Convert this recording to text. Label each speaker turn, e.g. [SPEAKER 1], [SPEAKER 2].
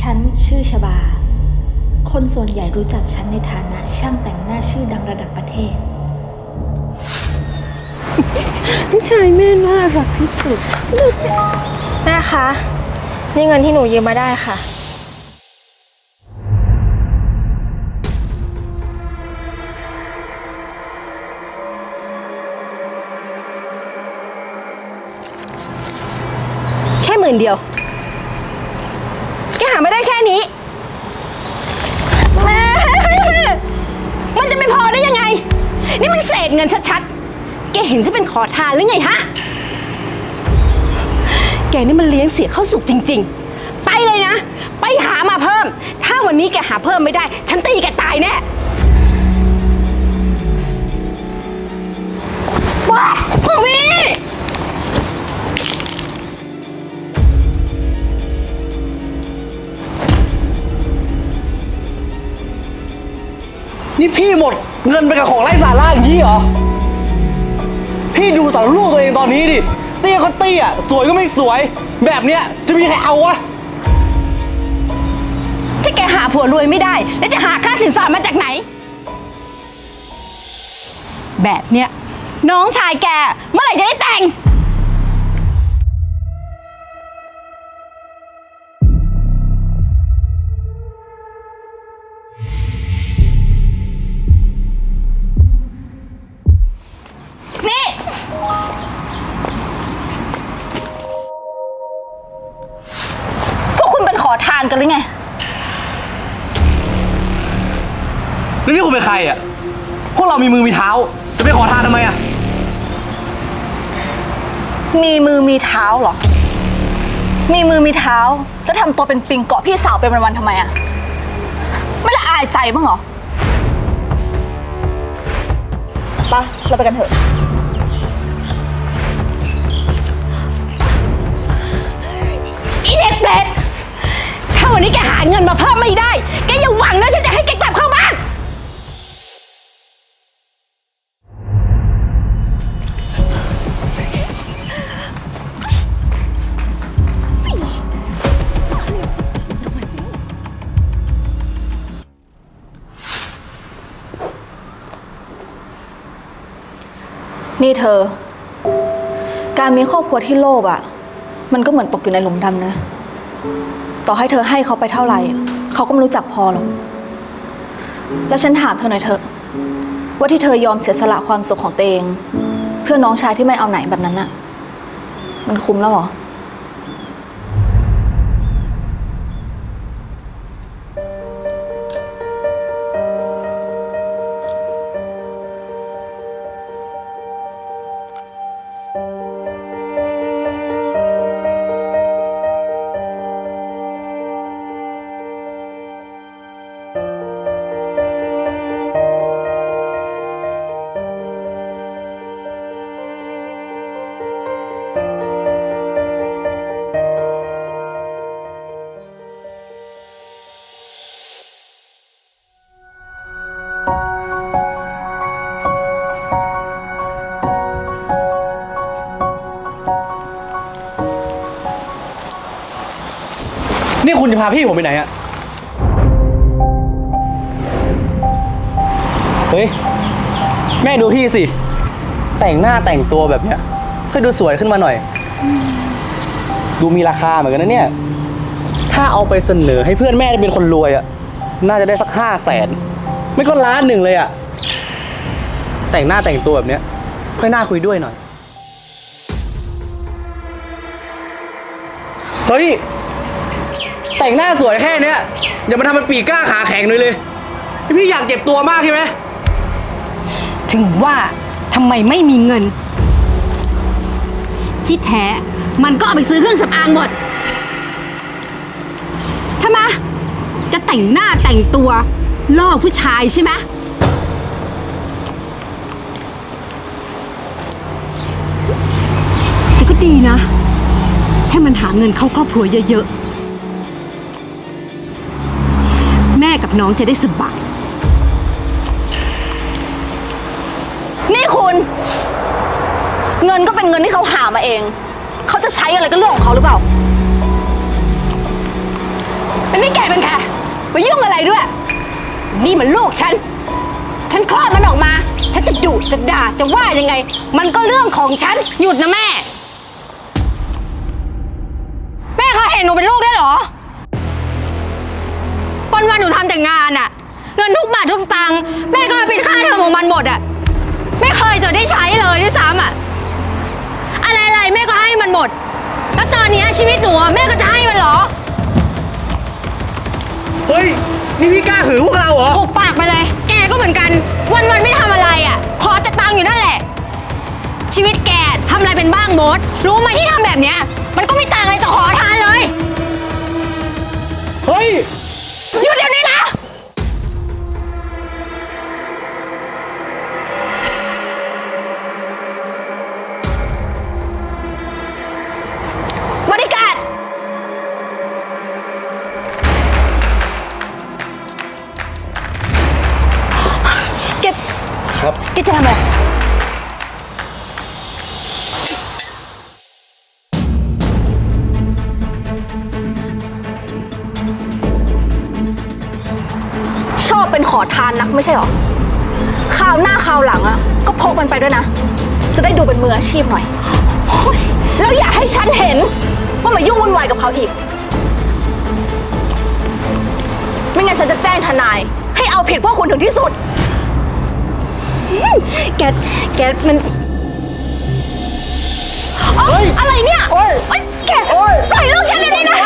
[SPEAKER 1] ฉันชื่อชบา คนส่วนใหญ่รู้จักฉันในฐานะช่างแต่งหน้าชื่อดังระดับประเทศ
[SPEAKER 2] ผู้ชายแม่น่ารักที่สุด
[SPEAKER 3] แม่คะ นี่เงินที่หนูยืมมาได้ค่ะ
[SPEAKER 2] แค่หมื่นเดียว แกหาไม่ได้แค่นี้ แม่ มันจะไม่พอได้ยังไง นี่มันเงินชัดๆ แกเห็นฉันเป็นขอทานหรือไงฮะ แกนี่มันเลี้ยงเสียเข้าสุกจริง ๆ ไปเลยนะ ไปหามาเพิ่ม ถ้าวันนี้แกหาเพิ่มไม่ได้ ฉันตีแกตายแน่ว้าพ่อพี่
[SPEAKER 4] นี่พี่หมดเงินไปกับของไร้สาระอย่างนี้ สารลูกตัวเองตอนนี้ดิ เตี้ยก็เตี้ย สวยก็ไม่สวย แบบเนี้ยจะมีใครเอาวะ
[SPEAKER 2] ถ้าแกหาผัวรวยไม่ได้ แล้วจะหาค่าสินสอดมาจากไหน แบบเนี้ยน้องชายแกเมื่อไหร่จะได้แต่ง
[SPEAKER 4] แล้วนี่คุณเป็นใครอะ พวกเรามีมือมีเท้า จะไปขอทานทำไมอะ
[SPEAKER 5] มีมือมีเท้าเหรอ มีมือมีเท้า แล้วทำตัวเป็นปิงเกาะพี่สาวเป็นวันๆทำไมอะไม่ละอายใจบ้างเหรอไปะเราไปกันเถอะ
[SPEAKER 2] นี่เธ
[SPEAKER 5] อ การมีครอบครัวที่โลภอะมันก็เหมือนตกอยู่ในหลุมดำนะ ต่อให้เธอให้เขาไปเท่าไหร่ เขาก็ไม่รู้จักพอหรอก แล้วฉันถามเธอหน่อยเถอะ ว่าที่เธอยอมเสียสละความสุขของตัวเอง เพื่อน้องชายที่ไม่เอาไหนแบบนั้นอะมันคุ้มแล้วหรอ
[SPEAKER 4] นี่คุณจะพาพี่ผมไปไหนอะเฮ้ย แม่ดูพี่สิ แต่งหน้าแต่งตัวแบบเนี้ยค่อยดูสวยขึ้นมาหน่อย ดูมีราคาเหมือนกันนะเนี่ย ถ้าเอาไปเสนอให้เพื่อนแม่ได้เป็นคนรวยอะน่าจะได้สักห้าแสน ไม่ก็ล้านหนึ่งเลยอะแต่งหน้าแต่งตัวแบบเนี้ยค่อยน่าคุยด้วยหน่อย เฮ้ย แต่งหน้าสวยแค่เนี้ยอย่ามาทำเป็นปีกกล้าขาแข็งเลยเลยนี่พี่อยากเจ็บตัวมากใช่ไหม
[SPEAKER 2] ถึงว่าทำไมไม่มีเงิน ที่แท้มันก็เอาไปซื้อเครื่องสำอางหมดทำไมจะแต่งหน้าแต่งตัวล่อผู้ชายใช่ไหมแต่ก็ดีนะ ให้มันหาเงินเข้าครอบครัวเยอะๆ กับน้องจะได้สบาย
[SPEAKER 5] นี่คุณ เงินก็เป็นเงินที่เขาหามาเอง เขาจะใช้อะไรก็เรื่องของเขาหรือเปล่า
[SPEAKER 2] อันนี้แก
[SPEAKER 5] เป็นใครมายุ่งอะไรด้วย นี่มันลูกฉัน ฉันคลอดมันออกมา ฉันจะดุจะด่าจะว่ายังไง มันก็เรื่องของฉัน
[SPEAKER 2] หยุดนะแม่ แม่เคยเห็นหนูเป็นลูกได้วยเหรอ วันวันๆหนูทำแต่งานอะเงินทุกบาททุกสตางค์แม่ก็เอาเป็นค่าเทอมของมันหมดอะไม่เคยจะได้ใช้เลยด้วยซ้ำอะอะไรๆแม่ก็ให้มันหมด แล้วตอนเนี้ยชีวิตหนูอะแม่ก็จะให้มันเหรอ
[SPEAKER 4] เฮ้ย นี่พี่กล้าหือพวกเราเหรอ
[SPEAKER 2] หุบปากไปเลย แกก็เหมือนกัน วันวันๆไม่ทำอะไรอะขอแต่ตังค์อยู่นั่นแหละ ชีวิตแกทำอะไรเป็นบ้างมดรู้ไหมที่ทำแบบเนี้ย มันก็ไม่ต่างอะไรจาก
[SPEAKER 4] ครับ
[SPEAKER 5] แกจะทำอะไร ชอบเป็นขอทานนักไม่ใช่หรอคราวหน้าคราวหลังอะก็พกมันไปด้วยนะ จะได้ดูเป็นมืออาชีพหน่อยโอ๊ยแล้วอย่าให้ฉันเห็น ว่ามายุ่งวุ่นวายกับเขาอีก ไม่งั้นฉันจะแจ้งทนาย ให้เอาผิดพวกคุณถึงที่สุด แกแกมันเอ้ยอะไรเนี่ย
[SPEAKER 4] โอ๊ย
[SPEAKER 5] เอ้ยแก
[SPEAKER 4] โอ๊ย
[SPEAKER 5] ปล่อยลูกฉันเดี๋ยวนี้นะแก